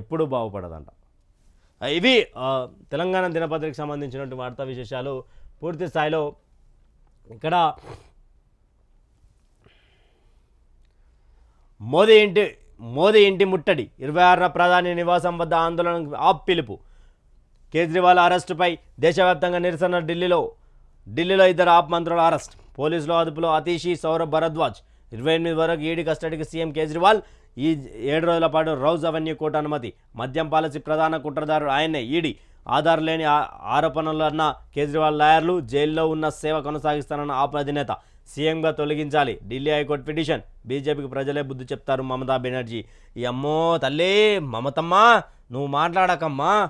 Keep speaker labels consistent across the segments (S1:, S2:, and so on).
S1: ఎప్పుడూ బాగుపడదంట. ఇవి తెలంగాణ దినపత్రికకు సంబంధించినటువంటి వార్తా విశేషాలు పూర్తి స్థాయిలో ఇక్కడ మోదీ ఇంటి మోదీ ఇంటి ముట్టడి ఇరవై ఆరున ప్రధాని నివాసం వద్ద ఆందోళన ఆప్ పిలుపు కేజ్రీవాల్ అరెస్టుపై దేశవ్యాప్తంగా నిరసన ఢిల్లీలో ఢిల్లీలో ఇద్దరు ఆప్ మంత్రుల అరెస్ట్. పోలీసుల అదుపులో అతీషి సౌరభ్ భరద్వాజ్. ఇరవై ఎనిమిది వరకు ఈడీ కస్టడీకి సీఎం కేజ్రీవాల్ ఈ ఏడు రోజుల పాటు రౌజ్ అవెన్యూ కోర్టు అనుమతి. మద్యం పాలసీ ప్రధాన కుట్రదారుడు ఆయనే. ఈడీ ఆధార్ లేని ఆ- ఆరోపణలు అన్న కేజ్రీవాల్ లాయర్లు జైల్లో ఉన్న సేవ కొనసాగిస్తానన్న ఆప్ అధినేత సీఎంగా తొలగించాలి. Delhi high court petition. బీజేపీకి ప్రజలే బుద్ధి చెప్తారు మమతా బెనర్జీ. ఈ అమ్మో తల్లి మమతమ్మా నువ్వు మాట్లాడకమ్మా.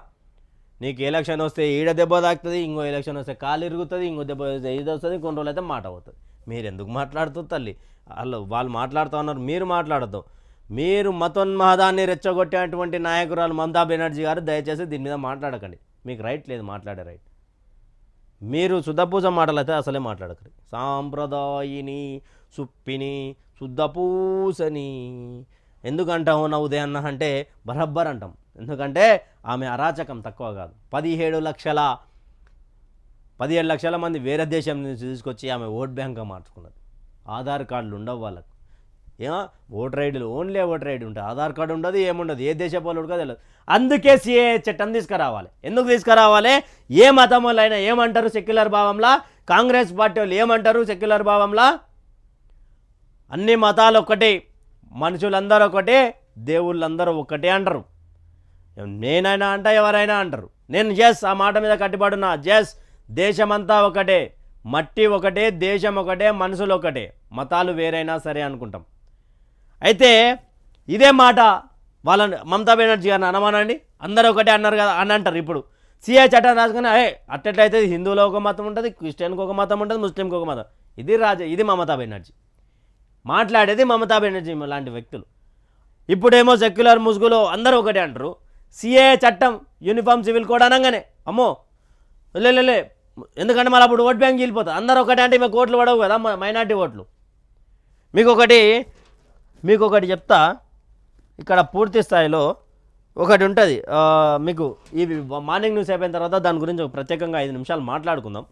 S1: నీకు ఎలక్షన్ వస్తే ఈడ దెబ్బ తాకుతుంది ఇంకో ఎలక్షన్ వస్తే కాలు ఇరుగుతుంది ఇంకో దెబ్బ వస్తే ఇది వస్తుంది కొన్ని రోజులు అయితే మాట అవుతుంది మీరు ఎందుకు మాట్లాడుతూ తల్లి? వాళ్ళు వాళ్ళు మాట్లాడుతూ ఉన్నారు మీరు మాట్లాడద్దు. మీరు మతోన్మాదాన్ని రెచ్చగొట్టేటువంటి నాయకురాలు మమతా బెనర్జీ గారు దయచేసి దీని మీద మాట్లాడకండి. మీకు రైట్ లేదు మాట్లాడే రైట్. మీరు శుద్ధపూజ మాటలైతే అసలే మాట్లాడకండి సాంప్రదాయిని సుప్పిని శుద్ధపూసని. ఎందుకంటాము నా ఉదయాన్న అంటే బరబ్బర్ అంటాం ఎందుకంటే ఆమె అరాచకం తక్కువ కాదు. పదిహేడు లక్షల పదిహేడు లక్షల మంది వేరే దేశం నుంచి తీసుకొచ్చి ఆమె ఓట్ బ్యాంక్గా మార్చుకున్నది. ఆధార్ కార్డులు ఉండవు వాళ్ళకు. ఏమో ఓటర్ ఐడీలు ఓన్లీ ఓటర్ ఐడి ఉంటుంది ఆధార్ కార్డు ఉండదు ఏముండదు ఏ దేశ పౌరుడు కూడా తెలియదు అందుకే సిఏ చట్టం తీసుకురావాలి. ఎందుకు తీసుకురావాలి? ఏ మతం వాళ్ళు అయినా ఏమంటారు సెక్యులర్ భావంలా? కాంగ్రెస్ పార్టీ వాళ్ళు ఏమంటారు సెక్యులర్ భావంలా? అన్ని మతాలు ఒకటే మనుషులందరూ ఒకటే దేవుళ్ళందరూ ఒకటే అంటారు. నేనైనా అంట ఎవరైనా అంటారు. నేను జస్ ఆ మాట మీద కట్టుబడున్నా జస్ దేశమంతా ఒకటే మట్టి ఒకటే దేశం ఒకటే మనుషులు ఒకటే. మతాలు వేరైనా సరే అనుకుంటాం. అయితే ఇదే మాట వాళ్ళని మమతా బెనర్జీ గారిని అనమానండి. అందరూ ఒకటే అన్నారు కదా అని అంటారు ఇప్పుడు. సీఏ చట్టం రాసుకుని ఏ అట్టట్లయితే హిందువులో ఒక మతం ఉంటుంది క్రిస్టియన్కి ఒక మతం ఉంటుంది ముస్లింకి ఒక మతం ఇది రాజ ఇది మమతా బెనర్జీ. మాట్లాడేది మమతా బెనర్జీ లాంటి వ్యక్తులు. ఇప్పుడేమో సెక్యులర్ ముసుగులో అందరూ ఒకటే అంటారు. సిఏ చట్టం యూనిఫామ్ సివిల్ కోడ్ అనగానే అమ్మో లే లే ఎందుకంటే మళ్ళీ అప్పుడు ఓట్ బ్యాంక్ వెళ్ళిపోతుంది అందరూ ఒకటే అంటే మీకు ఓట్లు పడవు కదా మైనార్టీ ఓట్లు. మీకు ఒకటి మీకు ఒకటి చెప్తా. ఇక్కడ పూర్తి స్థాయిలో ఒకటి ఉంటుంది. మీకు ఇవి మార్నింగ్ న్యూస్ అయిపోయిన తర్వాత దాని గురించి ఒక ప్రత్యేకంగా ఐదు నిమిషాలు మాట్లాడుకుందాం.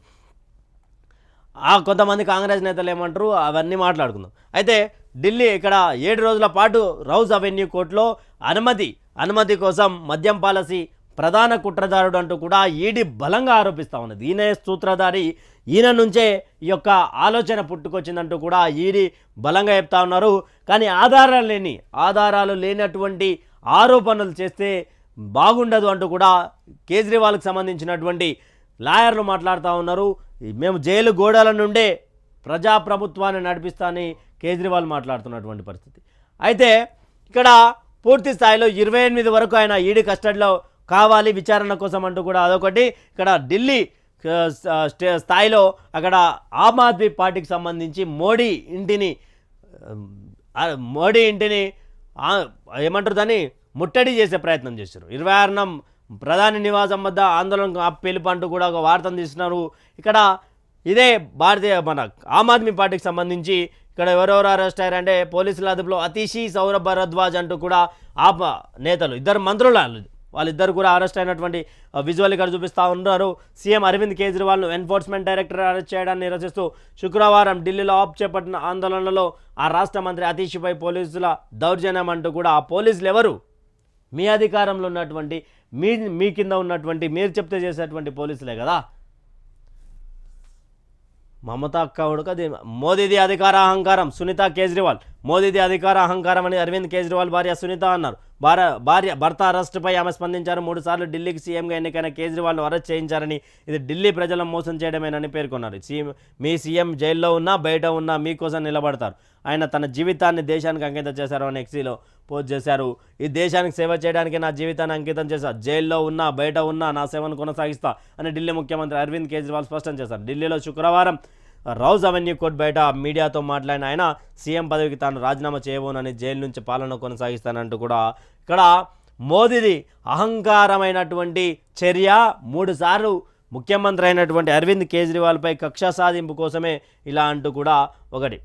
S1: ఆ కొంతమంది కాంగ్రెస్ నేతలు ఏమంటారు? అవన్నీ మాట్లాడుకుందాం. అయితే ఢిల్లీ ఇక్కడ ఏడు రోజుల పాటు రౌజ్ అవెన్యూ కోర్టులో అనుమతి అనుమతి కోసం మద్యం పాలసీ ప్రధాన కుట్రదారుడు అంటూ కూడా ఈడీ బలంగా ఆరోపిస్తూ ఉన్నది. ఈయన సూత్రధారి. ఈయన నుంచే ఈ యొక్క ఆలోచన పుట్టుకొచ్చిందంటూ కూడా ఈడీ బలంగా చెప్తా ఉన్నారు. కానీ ఆధారాలు లేని ఆధారాలు లేనటువంటి ఆరోపణలు చేస్తే బాగుండదు అంటూ కూడా కేజ్రీవాల్కి సంబంధించినటువంటి లాయర్లు మాట్లాడుతూ ఉన్నారు. మేము జైలు గోడల నుండే ప్రజాప్రభుత్వాన్ని నడిపిస్తానని కేజ్రీవాల్ మాట్లాడుతున్నటువంటి పరిస్థితి. అయితే ఇక్కడ పూర్తి స్థాయిలో ఇరవై ఎనిమిది వరకు ఆయన ఈడీ కస్టడీలో కావాలి విచారణ కోసం అంటూ కూడా అదొకటి. ఇక్కడ ఢిల్లీ స్థాయిలో అక్కడ ఆమ్ ఆద్మీ పార్టీకి సంబంధించి మోడీ ఇంటిని మోడీ ఇంటిని ఏమంటారు దాన్ని ముట్టడి చేసే ప్రయత్నం చేశారు. ఇరవై ఆరున ప్రధాని నివాసం వద్ద ఆందోళన పిలుపు అంటూ కూడా ఒక వార్తను తీస్తున్నారు. ఇక్కడ ఇదే భారతీయ మన ఆమ్ ఆద్మీ పార్టీకి సంబంధించి ఇక్కడ ఎవరెవరు అరెస్ట్ అయ్యారంటే పోలీసుల అదుపులో అతిశీ సౌరభ్ భరద్వాజ్ అంటూ కూడా ఆ నేతలు ఇద్దరు మంత్రులు వాళ్ళిద్దరు కూడా అరెస్ట్ అయినటువంటి విజువల్ ఇక్కడ చూపిస్తూ ఉన్నారు. సీఎం అరవింద్ కేజ్రీవాల్ను ఎన్ఫోర్స్మెంట్ డైరెక్టర్ అరెస్ట్ చేయడాన్ని నిరసిస్తూ శుక్రవారం ఢిల్లీలో ఆప్ చేపట్టిన ఆందోళనలో ఆ రాష్ట్ర మంత్రి అతీష్పై పోలీసుల దౌర్జన్యం అంటూ కూడా ఆ పోలీసులు ఎవరు? మీ అధికారంలో ఉన్నటువంటి మీ మీ కింద ఉన్నటువంటి మీరు చెప్తే చేసేటువంటి పోలీసులే కదా. మమతా కౌడక మోదీది అధికార అహంకారం సునీత కేజ్రీవాల్. మోదీది అధికార అహంకారం అని అరవింద్ కేజ్రీవాల్ భార్య సునీత అన్నారు. భార్య భార్య భర్త అరెస్టుపై ఆమె స్పందించారు. మూడు సార్లు ఢిల్లీకి సీఎంగా ఎన్నికైన కేజ్రీవాల్ను అరెస్ట్ చేయించారని ఇది ఢిల్లీ ప్రజలను మోసం చేయడమేనని పేర్కొన్నారు. సీఎం మీ సీఎం జైల్లో ఉన్నా బయట ఉన్నా మీకోసం నిలబడతారు. ఆయన తన జీవితాన్ని దేశానికి అంకితం చేశారు అని ఎక్సీలో పోస్ట్ చేశారు. ఈ దేశానికి సేవ చేయడానికి నా జీవితాన్ని అంకితం చేశారు జైల్లో ఉన్నా బయట ఉన్నా నా సేవను కొనసాగిస్తా అని ఢిల్లీ ముఖ్యమంత్రి అరవింద్ కేజ్రీవాల్ స్పష్టం చేశారు. ఢిల్లీలో శుక్రవారం రౌజ్ అవెన్యూ కోర్ట్ బయట మీడియాతో మాట్లాడిన ఆయన సీఎం పదవికి తాను రాజీనామా చేయబోనని జైలు నుంచి పాలన కొనసాగిస్తానంటూ కూడా ఇక్కడ మోదీది అహంకారమైనటువంటి చర్య. మూడుసార్లు ముఖ్యమంత్రి అయినటువంటి అరవింద్ కేజ్రీవాల్పై కక్ష సాధింపు కోసమే ఇలా అంటూ కూడా ఒకటి.